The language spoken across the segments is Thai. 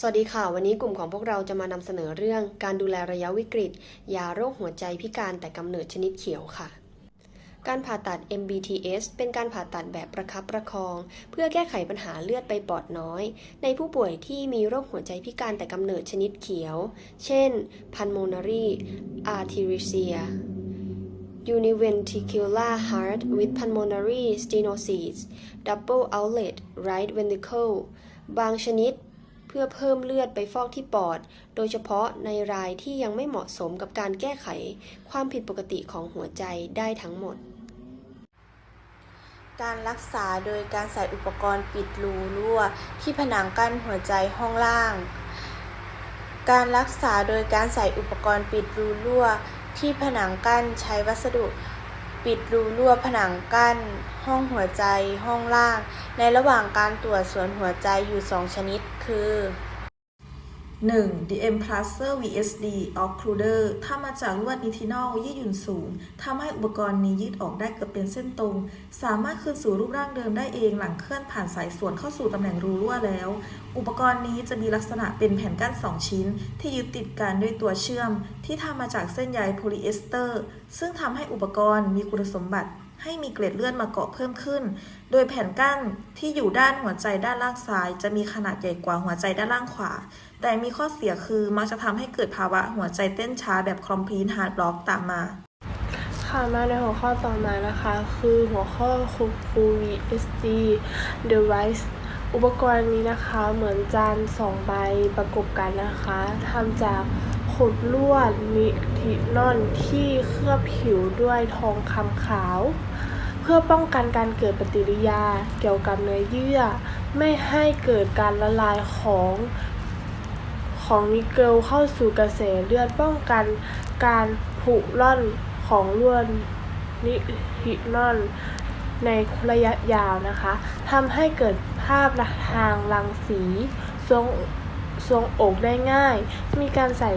สวัสดีค่ะ วันนี้กลุ่มของพวกเราจะมานำเสนอเรื่องการดูแลระยะวิกฤต ยาโรคหัวใจพิการแต่กำเนิดชนิดเขียวค่ะ การผ่าตัด MBTS เป็นการผ่าตัดแบบประคับประคอง เพื่อแก้ไขปัญหาเลือดไปปอดน้อย ในผู้ป่วยที่มีโรคหัวใจพิการแต่กำเนิดชนิดเขียว เช่น pulmonary arteria univentricular heart with pulmonary stenosis double outlet right ventricle บางชนิด พื่อเพิ่มเลือดไปฟอกที่ปอด โดยเฉพาะในรายที่ยังไม่เหมาะสมกับการแก้ไขความผิดปกติของหัวใจได้ทั้งหมด การรักษาโดยการใส่อุปกรณ์ปิดรูรั่ว ที่ผนังกั้นหัวใจห้องล่าง การรักษาโดยการใส่อุปกรณ์ปิดรูรั่ว ที่ผนังกั้นใช้วัสดุ ปิดรูรั่วผนังกั้น ห้องหัวใจ ห้องล่าง ในระหว่างการตรวจส่วนหัวใจอยู่ 2 ชนิด คือ 1. DM Plaster VSD Occluder ทำมาจากลวดนิทินอลยืดหยุ่นสูง ทำให้อุปกรณ์นี้ยืดออกได้เกือบเป็นเส้นตรง สามารถคืนสู่รูปร่างเดิมได้เองหลังเคลื่อนผ่านสายส่วนเข้าสู่ตำแหน่งรูรั่วแล้ว อุปกรณ์นี้จะมีลักษณะเป็นแผ่นกั้น 2 ชิ้น ที่ยึดติดกันด้วยตัวเชื่อม ที่ทำมาจากเส้นใยโพลีเอสเตอร์ ซึ่งทำให้อุปกรณ์มีคุณสมบัติ ให้มีเกล็ดเลือดมาเกาะเพิ่มขึ้น โดยแผ่นกั้นที่อยู่ด้านหัวใจด้านล่างซ้าย จะมีขนาดใหญ่กว่าหัวใจด้านล่างขวา แต่มีข้อเสียคือมักจะทำให้เกิดภาวะหัวใจเต้นช้าแบบ complete heart block ตามมา ค่ะมาในหัวข้อต่อมานะคะ คือหัวข้อคูคู VSD device อุปกรณ์นี้นะคะเหมือนจานสองใบประกบกันนะคะทำจาก ขุดลวดนิทินอนที่เคลือบผิวด้วยทองคำขาว เพื่อป้องกันการเกิดปฏิกิริยาเกี่ยวกับเนื้อเยื่อ ไม่ให้เกิดการละลายของของนิกเกิลเข้าสู่กระแสเลือดป้องกันการผุร่อนของลวดนิทินอนในระยะยาวนะคะทำให้เกิดภาพทางรังสีทรงทรงอกได้ง่าย มีการใส่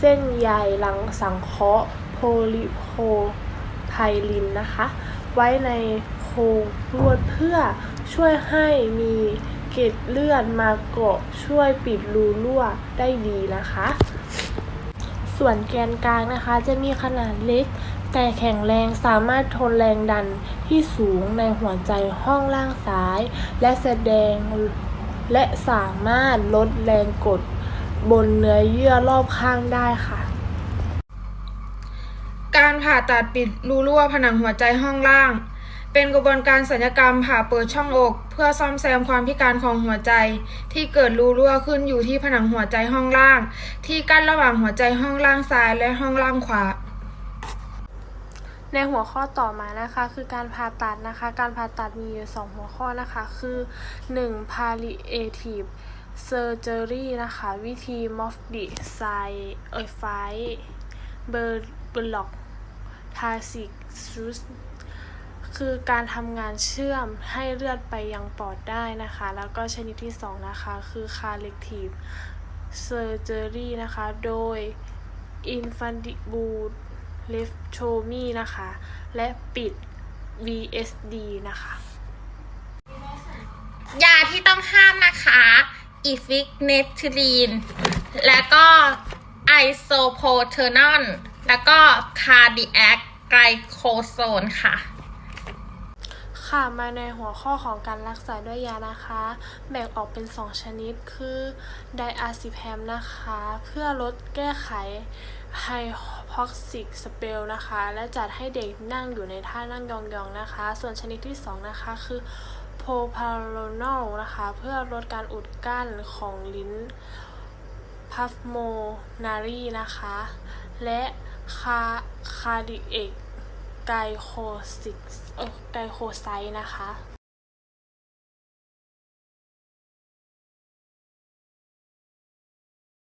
เส้นใยหลังสังเคราะห์โพลิโพไพลินนะคะ ไว้ในโครงลวดเพื่อช่วยให้มีเกล็ดเลือดมาเกาะช่วยปิดรูรั่วได้ดีนะคะ ส่วนแกนกลางนะคะจะมีขนาดเล็ก แต่แข็งแรงสามารถทนแรงดันที่สูงในหัวใจห้องล่างซ้าย และแสดงและสามารถลดแรงกด บนเนื้อเยื่อรอบข้างได้ค่ะ การผ่าตัดปิดรูรั่วผนังหัวใจห้องล่าง เป็นกระบวนการศัลยกรรมผ่าเปิดช่องอก เพื่อซ่อมแซมความพิการของหัวใจ ที่เกิดรูรั่วขึ้นอยู่ที่ผนังหัวใจห้องล่าง ที่กั้นระหว่างหัวใจห้องล่างซ้ายและห้องล่างขวาในหัวข้อต่อมานะคะคือการผ่าตัดนะคะ การผ่าตัดมีอยู่สองหัวข้อนะคะ คือ 1. palliative surgery นะคะ วิธี morph the side เอ้ยไฟเบอร์บล็อกทาสิกซูสคือการทำงานเชื่อมให้เลือดไปยังปอดได้นะคะ แล้วก็ชนิดที่ 2 นะคะ คือ corrective surgery นะคะ โดย infundibulotomy นะคะ และปิด VSD นะคะ ยาที่ต้องห้ามนะคะ อีฟิกเนทิลีน แล้วก็ไอโซโพเทอร์นอน แล้วก็คาร์ดิแอคไกลโคโซนค่ะ ค่ะมาในหัวข้อของการรักษาด้วยยานะคะ แบ่งออกเป็น 2 ชนิดคือไดอาซิแพมนะคะ เพื่อลดแก้ไขไฮพอกซิกสเปลนะคะ และจัดให้เด็กนั่งอยู่ในท่านั่งยองๆนะคะ ส่วนชนิดที่ 2 นะคะคือ โพพาโลนอลนะคะ เพื่อลดการอุดกั้นของลิ้นพัฟโมนารีนะคะ และคาคาดิเอกไกโคซิกไกโคไซนะคะ